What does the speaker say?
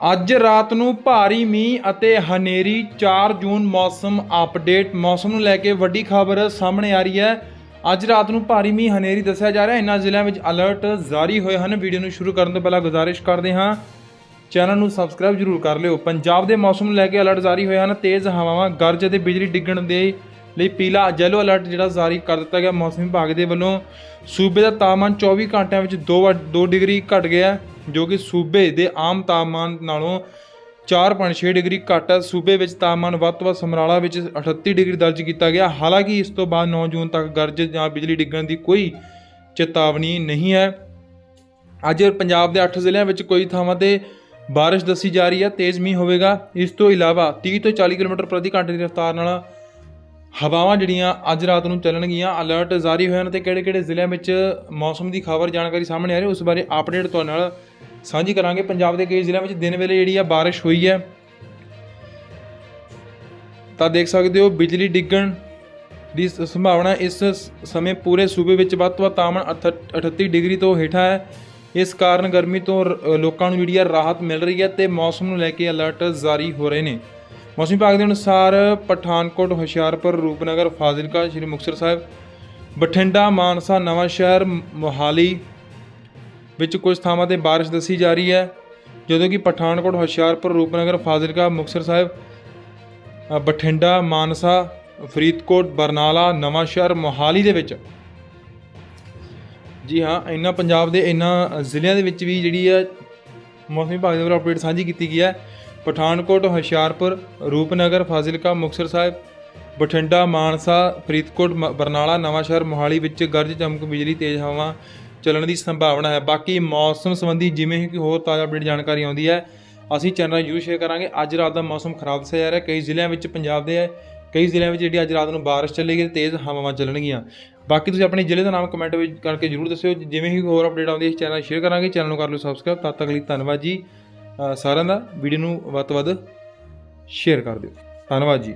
ਅੱਜ ਰਾਤ ਨੂੰ ਭਾਰੀ ਮੀਂਹ ਅਤੇ ਹਨੇਰੀ 4 ਜੂਨ ਮੌਸਮ ਅਪਡੇਟ। ਮੌਸਮ ਨੂੰ ਲੈ ਕੇ ਵੱਡੀ ਖਬਰ ਸਾਹਮਣੇ ਆ ਰਹੀ ਹੈ। ਅੱਜ ਰਾਤ ਨੂੰ ਭਾਰੀ ਮੀਂਹ, ਹਨੇਰੀ ਦੱਸਿਆ ਜਾ ਰਿਹਾ। ਹੈ ਇਨ੍ਹਾਂ ਜ਼ਿਲ੍ਹਿਆਂ ਵਿੱਚ ਅਲਰਟ ਜਾਰੀ ਹੋਏ ਹਨ। ਵੀਡੀਓ ਨੂੰ ਸ਼ੁਰੂ ਕਰਨ ਤੋਂ ਪਹਿਲਾਂ ਗੁਜ਼ਾਰਿਸ਼ ਕਰਦੇ ਹਾਂ। ਚੈਨਲ ਨੂੰ ਸਬਸਕ੍ਰਾਈਬ ਜ਼ਰੂਰ ਕਰ ਲਿਓ। ਪੰਜਾਬ ਦੇ ਮੌਸਮ ਨੂੰ ਲੈ ਕੇ ਅਲਰਟ ਜਾਰੀ ਹੋਏ ਹਨ। ਤੇਜ਼ ਹਵਾਵਾਂ, ਗਰਜ ਅਤੇ ਬਿਜਲੀ ਡਿੱਗਣ ਦੇ ਲਈ ਪੀਲਾ ਜੈਲੋ ਅਲਰਟ ਜਿਹੜਾ ਜਾਰੀ ਕਰ ਦਿੱਤਾ ਗਿਆ ਮੌਸਮ ਵਿਭਾਗ ਦੇ ਵੱਲੋਂ। ਸੂਬੇ ਦਾ ਤਾਪਮਾਨ 24 ਘੰਟਿਆਂ ਵਿੱਚ 2 2 ਡਿਗਰੀ ਘਟ ਗਿਆ। ਜੋ ਕਿ ਸੂਬੇ ਦੇ ਆਮ ਤਾਪਮਾਨ ਨਾਲੋਂ 4.6 ਡਿਗਰੀ ਘੱਟ ਹੈ ਸੂਬੇ ਵਿੱਚ ਤਾਪਮਾਨ ਵੱਧ ਤੋਂ ਵੱਧ ਸਮਰਾਲਾ ਵਿੱਚ 38 ਡਿਗਰੀ ਦਰਜ ਕੀਤਾ ਗਿਆ। ਹਾਲਾਂਕਿ ਇਸ ਤੋਂ ਬਾਅਦ 9 ਜੂਨ ਤੱਕ ਗਰਜ ਜਾਂ ਬਿਜਲੀ ਡਿੱਗਣ ਦੀ ਕੋਈ ਚੇਤਾਵਨੀ ਨਹੀਂ ਹੈ। ਅੱਜ ਪੰਜਾਬ ਦੇ 8 ਜ਼ਿਲ੍ਹਿਆਂ ਵਿੱਚ ਕੋਈ ਥਾਵਾਂ ਤੇ ਬਾਰਿਸ਼ ਦੱਸੀ ਜਾ ਰਹੀ ਹੈ। ਤੇਜ਼ ਮੀਂਹ ਹੋਵੇਗਾ। ਇਸ ਤੋਂ ਇਲਾਵਾ 30 ਤੋਂ 40 ਕਿਲੋਮੀਟਰ ਪ੍ਰਤੀ ਘੰਟੇ ਦੀ ਰਫ਼ਤਾਰ ਨਾਲ ਹਵਾਵਾਂ ਜਿਹੜੀਆਂ ਅੱਜ ਰਾਤ ਨੂੰ ਚੱਲਣਗੀਆਂ ਅਲਰਟ ਜਾਰੀ ਹੋਏ ਹਨ ਤੇ ਕਿਹੜੇ-ਕਿਹੜੇ ਜ਼ਿਲ੍ਹਿਆਂ ਵਿੱਚ ਮੌਸਮ ਦੀ ਖਬਰ ਜਾਣਕਾਰੀ ਸਾਹਮਣੇ ਆ ਰਹੀ ਉਸ ਬਾਰੇ ਅਪਡੇਟ ਤੁਹਾਡੇ ਨਾਲ ਸਾਂਝੀ ਕਰਾਂਗੇ। ਪੰਜਾਬ ਦੇ ਕਈ ਜ਼ਿਲ੍ਹਿਆਂ ਵਿੱਚ ਦਿਨ ਵੇਲੇ ਜਿਹੜੀ ਆ ਬਾਰਿਸ਼ ਹੋਈ ਹੈ। ਤਾਂ ਦੇਖ ਸਕਦੇ ਹੋ ਬਿਜਲੀ ਡਿੱਗਣ ਦੀ ਸੰਭਾਵਨਾ ਇਸ ਸਮੇਂ ਪੂਰੇ ਸੂਬੇ ਵਿੱਚ ਵੱਧ ਤੋਂ ਵੱਧ ਤਾਪਮਾਨ ਅਠ- 38 ਡਿਗਰੀ ਤੋਂ ਹੇਠਾਂ ਹੈ। ਇਸ ਕਾਰਨ ਗਰਮੀ ਤੋਂ ਰ- ਲੋਕਾਂ ਨੂੰ ਜਿਹੜੀ ਆ ਰਾਹਤ ਮਿਲ ਰਹੀ ਹੈ ਤੇ ਮੌਸਮ ਨੂੰ ਲੈ ਕੇ ਅਲਰਟ ਜਾਰੀ ਹੋ ਰਹੇ ਨੇ। ਮੌਸਮ ਵਿਭਾਗ ਦੇ ਅਨੁਸਾਰ ਪਠਾਨਕੋਟ, ਹੁਸ਼ਿਆਰਪੁਰ, ਰੂਪਨਗਰ, ਫਾਜ਼ਿਲਕਾ, ਸ਼੍ਰੀ ਮੁਕਤਸਰ ਸਾਹਿਬ, ਬਠਿੰਡਾ, ਮਾਨਸਾ, ਨਵਾਂ ਸ਼ਹਿਰ ਮੋਹਾਲੀ ਵਿੱਚ ਕੁਝ ਥਾਵਾਂ ਤੇ ਬਾਰਿਸ਼ ਦੱਸੀ ਜਾ ਰਹੀ ਹੈ। ਜਦੋਂ ਕਿ ਪਠਾਨਕੋਟ, ਹੁਸ਼ਿਆਰਪੁਰ, ਰੂਪਨਗਰ, ਫਾਜ਼ਿਲਕਾ, ਮੁਕਤਸਰ ਸਾਹਿਬ ਬਠਿੰਡਾ, ਮਾਨਸਾ, ਫਰੀਦਕੋਟ, ਬਰਨਾਲਾ, ਨਵਾਂ ਸ਼ਹਿਰ, ਮੋਹਾਲੀ ਦੇ ਵਿੱਚ। ਜੀ ਹਾਂ ਇਹਨਾਂ ਪੰਜਾਬ ਦੇ ਇਹਨਾਂ ਜ਼ਿਲ੍ਹਿਆਂ ਦੇ ਵਿੱਚ ਵੀ ਜਿਹੜੀ ਹੈ ਮੌਸਮ ਵਿਭਾਗ ਦੇ ਵੱਲੋਂ ਅਪਡੇਟ ਸਾਂਝੀ ਕੀਤੀ ਗਈ ਹੈ। ਪਠਾਨਕੋਟ, ਹੁਸ਼ਿਆਰਪੁਰ, ਰੂਪਨਗਰ, ਫਾਜ਼ਿਲਕਾ, ਮੁਕਤਸਰ ਸਾਹਿਬ, ਬਠਿੰਡਾ, ਮਾਨਸਾ, ਫਰੀਦਕੋਟ, ਮ- ਬਰਨਾਲਾ ਨਵਾਂਸ਼ਹਿਰ ਮੋਹਾਲੀ ਵਿੱਚ ਗਰਜ ਚਮਕ ਬਿਜਲੀ ਤੇਜ਼ ਹਵਾਵਾਂ ਚੱਲਣ ਦੀ ਸੰਭਾਵਨਾ ਹੈ। ਬਾਕੀ ਮੌਸਮ ਸੰਬੰਧੀ ਜਿਵੇਂ ਹੀ ਕੋਈ ਹੋਰ ਤਾਜ਼ਾ ਅਪਡੇਟ ਜਾਣਕਾਰੀ ਆਉਂਦੀ ਹੈ, ਅਸੀਂ ਚੈਨਲ ਜਰੂਰ ਸ਼ੇਅਰ ਕਰਾਂਗੇ। ਅੱਜ ਰਾਤ ਦਾ ਮੌਸਮ ਖਰਾਬ ਦੱਸਿਆ ਜਾ ਰਿਹਾ ਕਈ ਜ਼ਿਲ੍ਹਿਆਂ ਵਿੱਚ ਪੰਜਾਬ ਦੇ ਕਈ ਜ਼ਿਲ੍ਹਿਆਂ ਵਿੱਚ ਜਿਹੜੀ ਅੱਜ ਰਾਤ ਨੂੰ ਬਾਰਿਸ਼ ਚੱਲੇਗੀ ਤੇ ਤੇਜ਼ ਹਵਾਵਾਂ ਚੱਲਣਗੀਆਂ। ਬਾਕੀ ਤੁਸੀਂ ਆਪਣੇ ਜ਼ਿਲ੍ਹੇ ਦਾ ਨਾਮ ਕਮੈਂਟ ਵਿੱਚ ਕਰਕੇ ਜਰੂਰ ਦੱਸਿਓ। ਜਿਵੇਂ ਹੀ ਹੋਰ ਅਪਡੇਟ ਆਉਂਦੀ ਹੈ ਚੈਨਲ ਸ਼ੇਅਰ ਕਰਾਂਗੇ। ਚੈਨਲ ਨੂੰ ਕਰ ਲਓ ਸਬਸਕ੍ਰਾਈਬ ਤਦ ਤੱਕ ਲਈ ਧੰਨਵਾਦ ਜੀ। ਸਾਰਿਆਂ ਦਾ ਵੀਡੀਓ ਨੂੰ ਵੱਧ ਤੋਂ ਵੱਧ ਸ਼ੇਅਰ ਕਰ ਦਿਓ। ਧੰਨਵਾਦ ਜੀ।